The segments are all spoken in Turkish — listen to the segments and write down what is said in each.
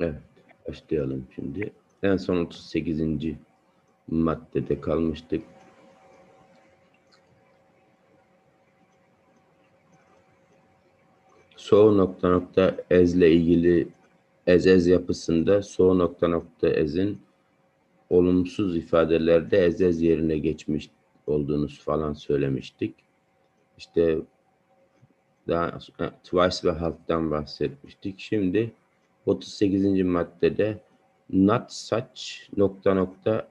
Evet, başlayalım şimdi. En son 38. maddede kalmıştık. So nokta nokta ezle ilgili ez ez yapısında so nokta nokta ezin olumsuz ifadelerde ez ez yerine geçmiş olduğunu falan söylemiştik. İşte daha twice ve halktan bahsetmiştik. Şimdi 38. maddede not such nokta nokta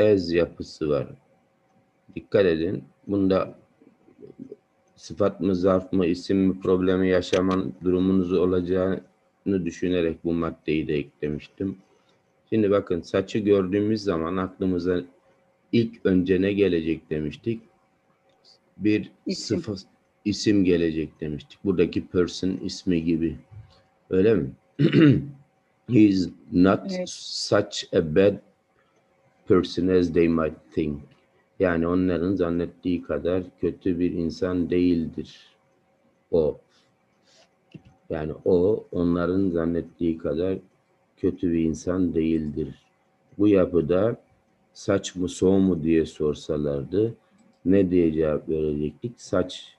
as yapısı var. Dikkat edin. Bunda sıfat mı, zarf mı, isim mi problemi yaşaman durumunuz olacağını düşünerek bu maddeyi de eklemiştim. Şimdi bakın saçı gördüğümüz zaman aklımıza ilk önce ne gelecek demiştik? Bir İsim. sıfat isim gelecek demiştik. Buradaki person ismi gibi. Öyle mi? He is not Evet. such a bad person as they might think. Yani onların zannettiği kadar kötü bir insan değildir. O. Yani o onların zannettiği kadar kötü bir insan değildir. Bu yapıda saç mı soğ mu diye sorsalardı ne diye cevap verecektik? Saç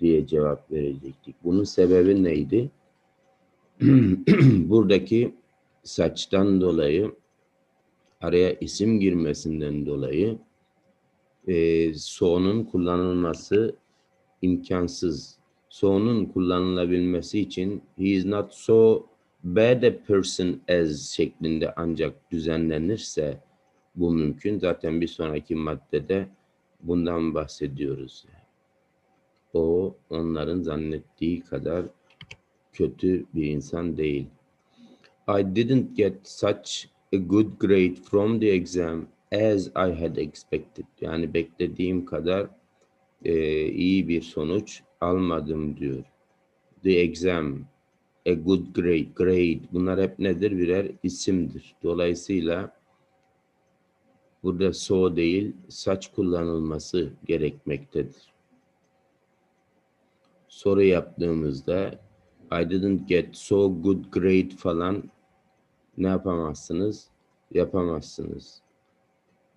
diye cevap verecektik. Bunun sebebi neydi? Buradaki saçtan dolayı araya isim girmesinden dolayı e, so'nun kullanılması imkansız. So'nun kullanılabilmesi için he is not so bad a person as şeklinde ancak düzenlenirse bu mümkün. Zaten bir sonraki maddede bundan bahsediyoruz. O onların zannettiği kadar kötü bir insan değil. I didn't get such a good grade from the exam as I had expected. Yani beklediğim kadar e, iyi bir sonuç almadım diyor. The exam, a good grade, grade. Bunlar hep nedir? Birer isimdir. Dolayısıyla burada so değil, saç kullanılması gerekmektedir. Soru yaptığımızda I didn't get so good grade falan ne yapamazsınız? Yapamazsınız.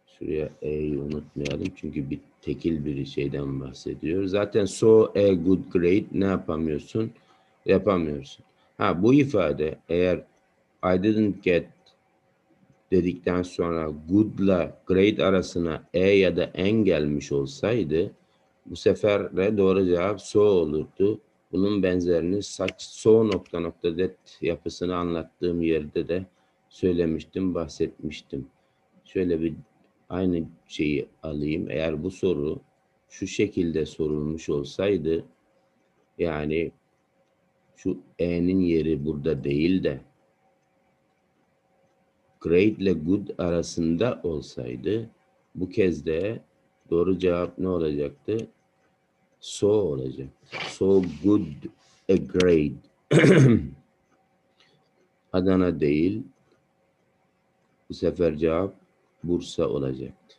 Şuraya E'yi unutmayalım çünkü bir tekil bir şeyden bahsediyor. Zaten so a good grade ne yapamıyorsun? Yapamıyorsun. Ha bu ifade eğer I didn't get dedikten sonra good'la grade arasına e ya da en gelmiş olsaydı bu sefer de doğru cevap so olurdu. Bunun benzerini saç so nokta nokta det yapısını anlattığım yerde de söylemiştim, bahsetmiştim. Şöyle bir aynı şeyi alayım. Eğer bu soru şu şekilde sorulmuş olsaydı yani şu e'nin yeri burada değil de great ile good arasında olsaydı bu kez de doğru cevap ne olacaktı? So olacak. So good a grade. Adana değil. Bu sefer cevap Bursa olacaktı.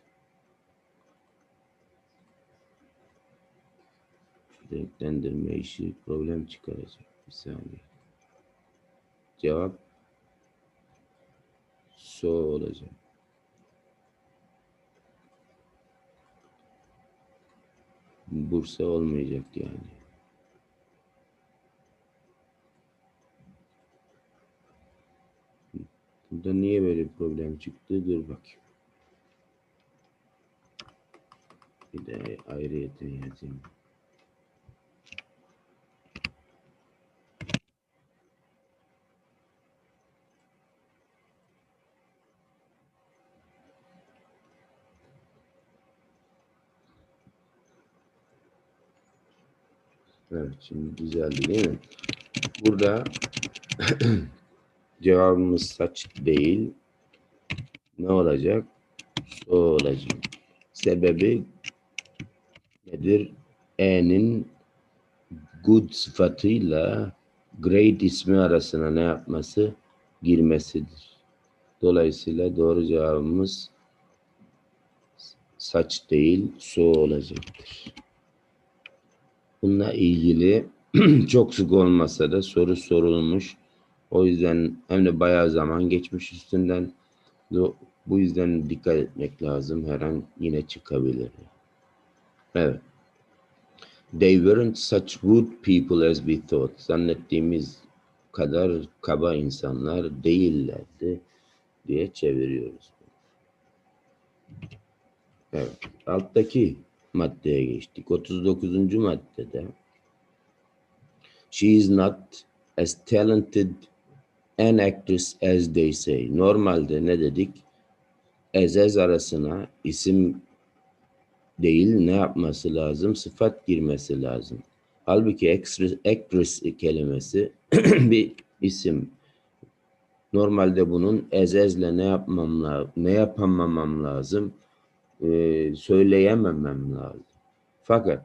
Renklendirme işi problem çıkaracak. Bir saniye. Cevap So olacak. Bursa olmayacak yani. Burada niye böyle bir problem çıktı? Dur bakayım. Bir de ayrıyeten yazayım. Evet şimdi düzeldi değil mi? Burada cevabımız saç değil. Ne olacak? So olacak. Sebebi nedir? E'nin good sıfatıyla great ismi arasına ne yapması? Girmesidir. Dolayısıyla doğru cevabımız saç değil, so olacaktır. Bununla ilgili çok sık olmasa da soru sorulmuş O yüzden hem de bayağı zaman geçmiş üstünden. Bu- yüzden dikkat etmek lazım. Her an yine çıkabilir. Evet. They weren't such rude people as we thought. Zannettiğimiz kadar kaba insanlar değillerdi diye çeviriyoruz. Evet. Alttaki maddeye geçtik. 39. maddede She is not as talented an actress as they say. Normalde ne dedik? Ezez arasına isim değil ne yapması lazım? Sıfat girmesi lazım. Halbuki actress, actress kelimesi bir isim. Normalde bunun ezezle ne yapmam? Ne yapamamam lazım? Ee, söyleyememem lazım. Fakat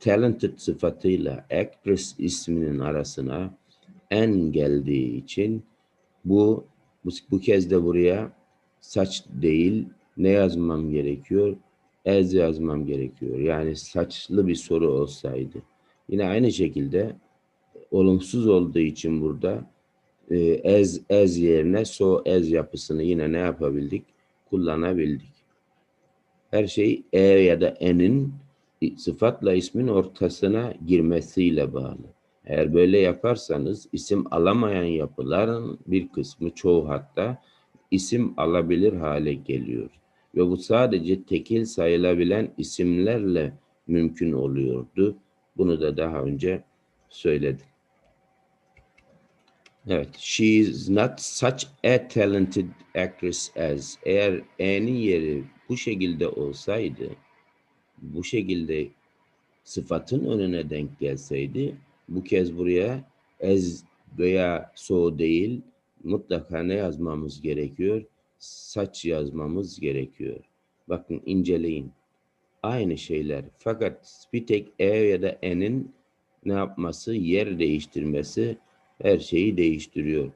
talented sıfatıyla actress isminin arasına en geldiği için bu bu, bu kez de buraya saç değil ne yazmam gerekiyor? Ez yazmam gerekiyor. Yani saçlı bir soru olsaydı. Yine aynı şekilde olumsuz olduğu için burada e, ez ez yerine so ez yapısını yine ne yapabildik? Kullanabildik. Her şey e ya da enin sıfatla ismin ortasına girmesiyle bağlı. Eğer böyle yaparsanız isim alamayan yapıların bir kısmı çoğu hatta isim alabilir hale geliyor. Ve bu sadece tekil sayılabilen isimlerle mümkün oluyordu. Bunu da daha önce söyledim. Evet, she is not such a talented actress as. Eğer E'nin yeri bu şekilde olsaydı, bu şekilde sıfatın önüne denk gelseydi, bu kez buraya as veya so değil, mutlaka ne yazmamız gerekiyor? Saç yazmamız gerekiyor. Bakın inceleyin. Aynı şeyler. Fakat bir tek E ya da N'in ne yapması, yer değiştirmesi her şeyi değiştiriyor.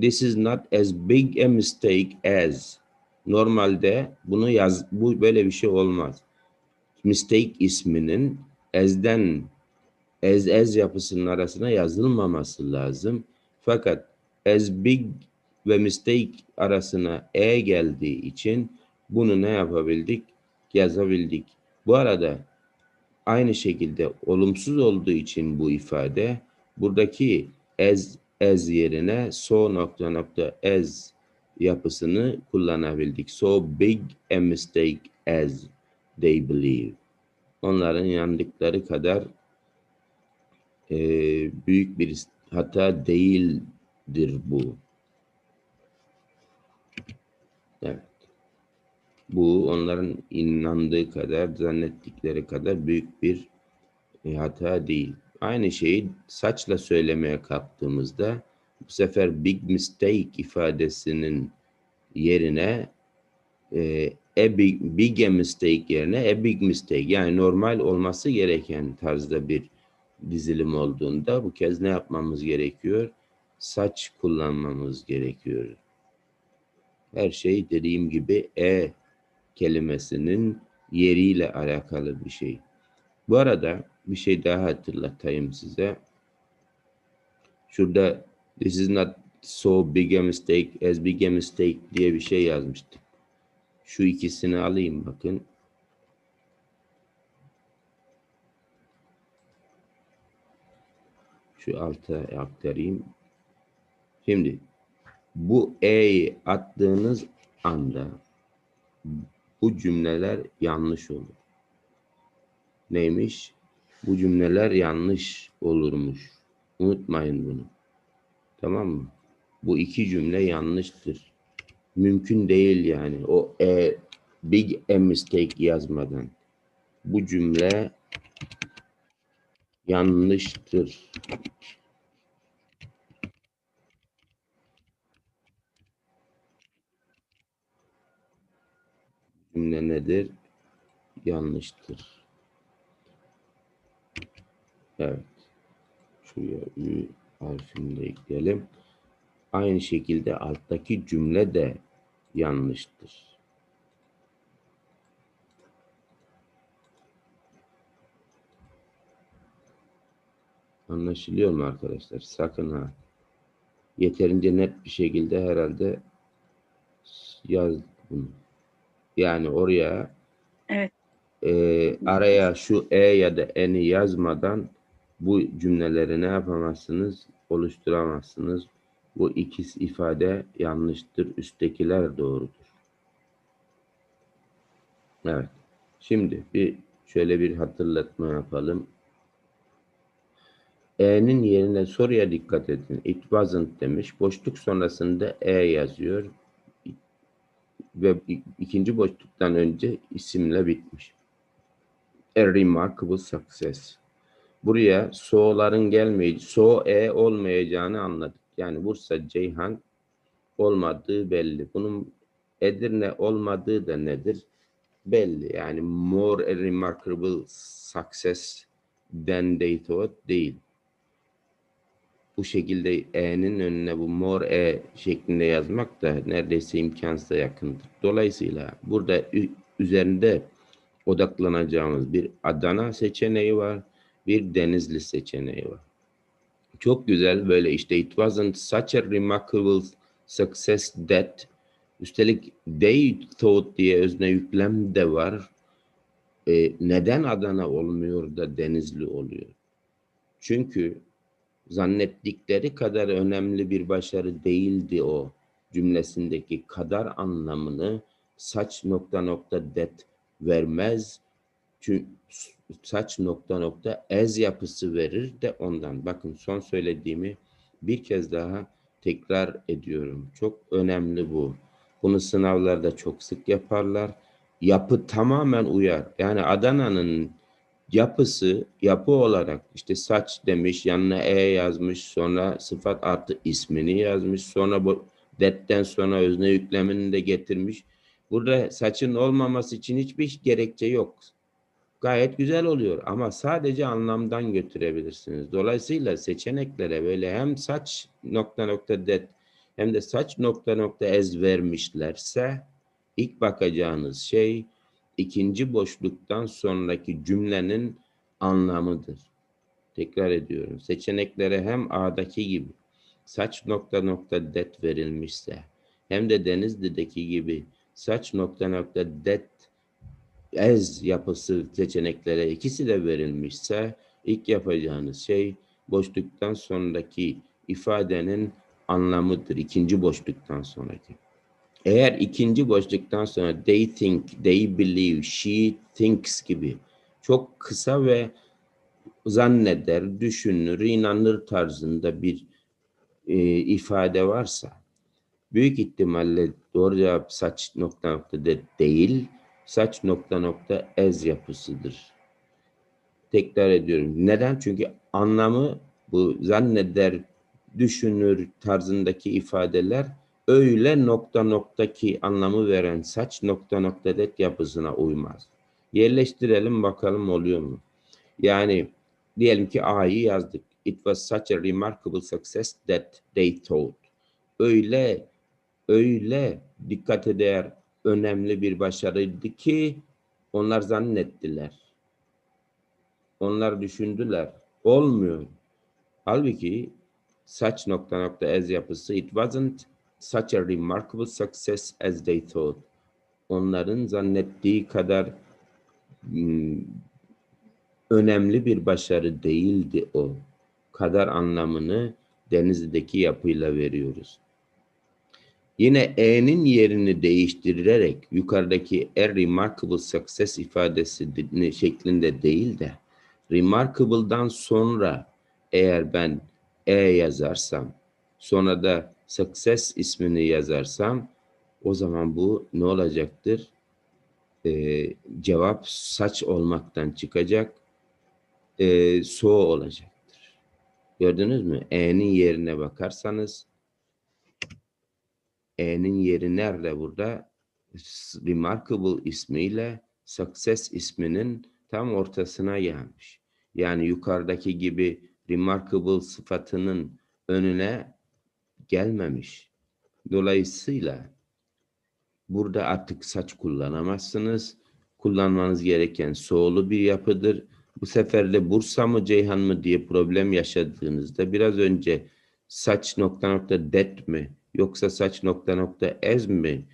This is not as big a mistake as. Normalde bunu yaz, bu böyle bir şey olmaz. Mistake isminin as'den as as yapısının arasına yazılmaması lazım. Fakat as big ve mistake arasına e geldiği için bunu ne yapabildik? Yazabildik. Bu arada aynı şekilde olumsuz olduğu için bu ifade buradaki as as yerine so nokta nokta as yapısını kullanabildik. So big a mistake as they believe. Onların yandıkları kadar e, büyük bir hata değildir bu. Evet. Bu onların inandığı kadar, zannettikleri kadar büyük bir e, hata değil. Aynı şeyi saçla söylemeye kalktığımızda bu sefer big mistake ifadesinin yerine e, a big, big a mistake yerine a big mistake yani normal olması gereken tarzda bir dizilim olduğunda bu kez ne yapmamız gerekiyor? Saç kullanmamız gerekiyor. Her şey dediğim gibi e kelimesinin yeriyle alakalı bir şey. Bu arada bir şey daha hatırlatayım size. Şurada this is not so big a mistake as big a mistake diye bir şey yazmıştık. Şu ikisini alayım bakın. Şu alta aktarayım. Şimdi bu E'yi attığınız anda bu cümleler yanlış olur. Neymiş? Bu cümleler yanlış olurmuş. Unutmayın bunu. Tamam mı? Bu iki cümle yanlıştır. Mümkün değil yani. O e, big a mistake yazmadan. Bu cümle yanlıştır. Cümle nedir? Yanlıştır. Evet. Şuraya ü harfini de ekleyelim. Aynı şekilde alttaki cümle de yanlıştır. Anlaşılıyor mu arkadaşlar? Sakın ha. yeterince net bir şekilde herhalde yazdım. Yani oraya Evet. e, araya şu e ya da n'yi yazmadan bu cümleleri ne yapamazsınız? Oluşturamazsınız. Bu ikisi ifade yanlıştır. Üsttekiler doğrudur. Evet. Şimdi bir şöyle bir hatırlatma yapalım. E'nin yerine soruya dikkat edin. It wasn't demiş. Boşluk sonrasında E yazıyor. Ve ikinci boşluktan önce isimle bitmiş. A remarkable success. Buraya so'ların gelmeyeceği, so e olmayacağını anladık. Yani Bursa Ceyhan olmadığı belli. Bunun Edirne olmadığı da nedir? Belli. Yani more remarkable success than they thought değil. Bu şekilde e'nin önüne bu more e şeklinde yazmak da neredeyse imkansıza yakındır. Dolayısıyla burada üzerinde odaklanacağımız bir Adana seçeneği var, bir Denizli seçeneği var. Çok güzel böyle işte it wasn't such a remarkable success that üstelik they thought diye özne yüklem de var. E, neden Adana olmuyor da Denizli oluyor? Çünkü zannettikleri kadar önemli bir başarı değildi o cümlesindeki kadar anlamını saç nokta nokta det vermez. Çünkü saç nokta nokta ez yapısı verir de ondan. Bakın son söylediğimi bir kez daha tekrar ediyorum. Çok önemli bu. Bunu sınavlarda çok sık yaparlar. Yapı tamamen uyar. Yani Adana'nın yapısı yapı olarak işte saç demiş yanına e yazmış sonra sıfat artı ismini yazmış sonra bu detten sonra özne yüklemini de getirmiş. Burada saçın olmaması için hiçbir gerekçe yok. Gayet güzel oluyor ama sadece anlamdan götürebilirsiniz. Dolayısıyla seçeneklere böyle hem saç nokta nokta det hem de saç nokta nokta ez vermişlerse ilk bakacağınız şey ikinci boşluktan sonraki cümlenin anlamıdır. Tekrar ediyorum. Seçeneklere hem A'daki gibi saç nokta nokta det verilmişse hem de Denizli'deki gibi saç nokta nokta det ez yapısı seçeneklere ikisi de verilmişse ilk yapacağınız şey boşluktan sonraki ifadenin anlamıdır. ikinci boşluktan sonraki. Eğer ikinci boşluktan sonra they think, they believe, she thinks gibi çok kısa ve zanneder, düşünür, inanır tarzında bir e, ifade varsa büyük ihtimalle doğru cevap saç nokta nokta de değil, saç nokta nokta ez yapısıdır. Tekrar ediyorum. Neden? Çünkü anlamı bu zanneder, düşünür tarzındaki ifadeler öyle nokta noktaki anlamı veren saç nokta nokta det yapısına uymaz. Yerleştirelim bakalım oluyor mu? Yani diyelim ki A'yı yazdık. It was such a remarkable success that they thought. Öyle öyle dikkate değer önemli bir başarıydı ki onlar zannettiler. Onlar düşündüler. Olmuyor. Halbuki saç nokta nokta ez yapısı it wasn't such a remarkable success as they thought. Onların zannettiği kadar hmm, önemli bir başarı değildi o. Kadar anlamını Denizli'deki yapıyla veriyoruz. Yine E'nin yerini değiştirerek yukarıdaki a remarkable success ifadesi de- şeklinde değil de remarkable'dan sonra eğer ben E yazarsam sonra da success ismini yazarsam o zaman bu ne olacaktır? Ee, cevap saç olmaktan çıkacak e, so olacaktır. Gördünüz mü? E'nin yerine bakarsanız E'nin yeri nerede burada? Remarkable ismiyle Success isminin tam ortasına gelmiş. Yani yukarıdaki gibi Remarkable sıfatının önüne gelmemiş. Dolayısıyla burada artık saç kullanamazsınız. Kullanmanız gereken soğulu bir yapıdır. Bu sefer de Bursa mı Ceyhan mı diye problem yaşadığınızda biraz önce saç nokta nokta det mi yoksa saç nokta nokta ez mi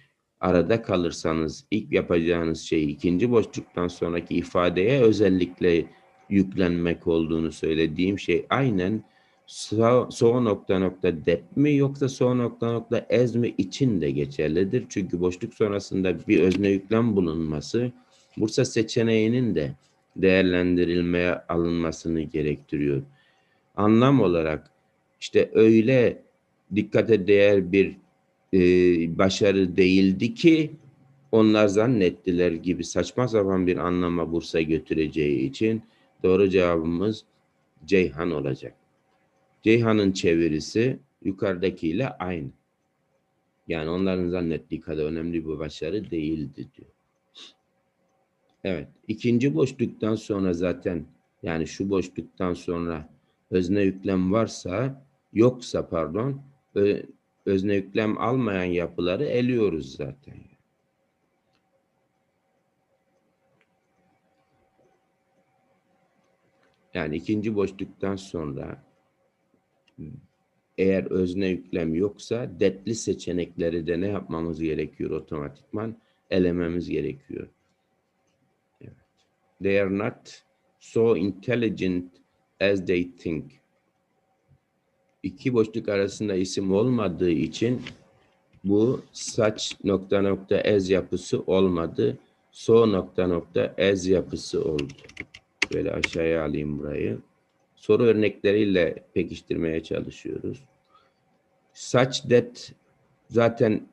arada kalırsanız ilk yapacağınız şey ikinci boşluktan sonraki ifadeye özellikle yüklenmek olduğunu söylediğim şey aynen so, so nokta nokta dep mi yoksa so nokta nokta ez mi için de geçerlidir. Çünkü boşluk sonrasında bir özne yüklem bulunması Bursa seçeneğinin de değerlendirilmeye alınmasını gerektiriyor. Anlam olarak işte öyle dikkate değer bir e, başarı değildi ki onlar zannettiler gibi saçma sapan bir anlama Bursa götüreceği için doğru cevabımız Ceyhan olacak. Ceyhan'ın çevirisi yukarıdakiyle aynı. Yani onların zannettiği kadar önemli bir başarı değildi diyor. Evet. ikinci boşluktan sonra zaten yani şu boşluktan sonra özne yüklem varsa yoksa pardon özne yüklem almayan yapıları eliyoruz zaten. Yani ikinci boşluktan sonra eğer özne yüklem yoksa detli seçenekleri de ne yapmamız gerekiyor otomatikman? Elememiz gerekiyor. Evet. They are not so intelligent as they think. İki boşluk arasında isim olmadığı için bu saç nokta nokta ez yapısı olmadı. So nokta nokta ez yapısı oldu. Böyle aşağıya alayım burayı soru örnekleriyle pekiştirmeye çalışıyoruz. Saç det zaten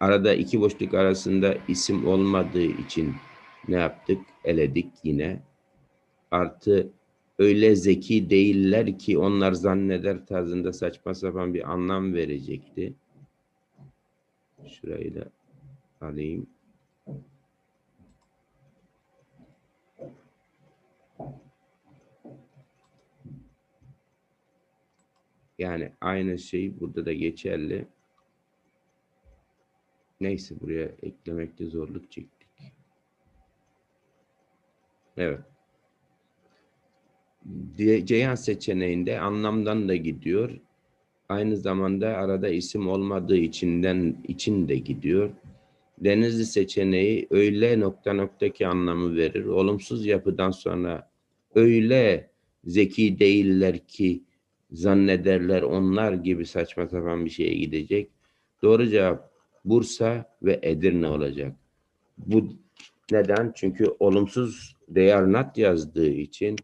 arada iki boşluk arasında isim olmadığı için ne yaptık? Eledik yine. Artı öyle zeki değiller ki onlar zanneder tarzında saçma sapan bir anlam verecekti. Şurayı da alayım. Yani aynı şey burada da geçerli. Neyse buraya eklemekte zorluk çektik. Evet. Ceyhan seçeneğinde anlamdan da gidiyor. Aynı zamanda arada isim olmadığı içinden için de gidiyor. Denizli seçeneği öyle nokta noktaki anlamı verir. Olumsuz yapıdan sonra öyle zeki değiller ki zannederler onlar gibi saçma sapan bir şeye gidecek. Doğru cevap Bursa ve Edirne olacak. Bu neden? Çünkü olumsuz not yazdığı için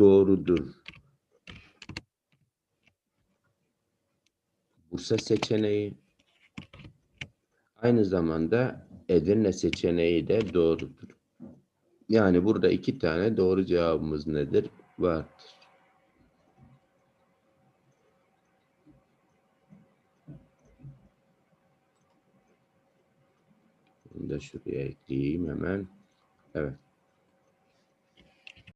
doğrudur. Bursa seçeneği aynı zamanda Edirne seçeneği de doğrudur. Yani burada iki tane doğru cevabımız nedir? Vardır. Bunu da şuraya ekleyeyim hemen. Evet.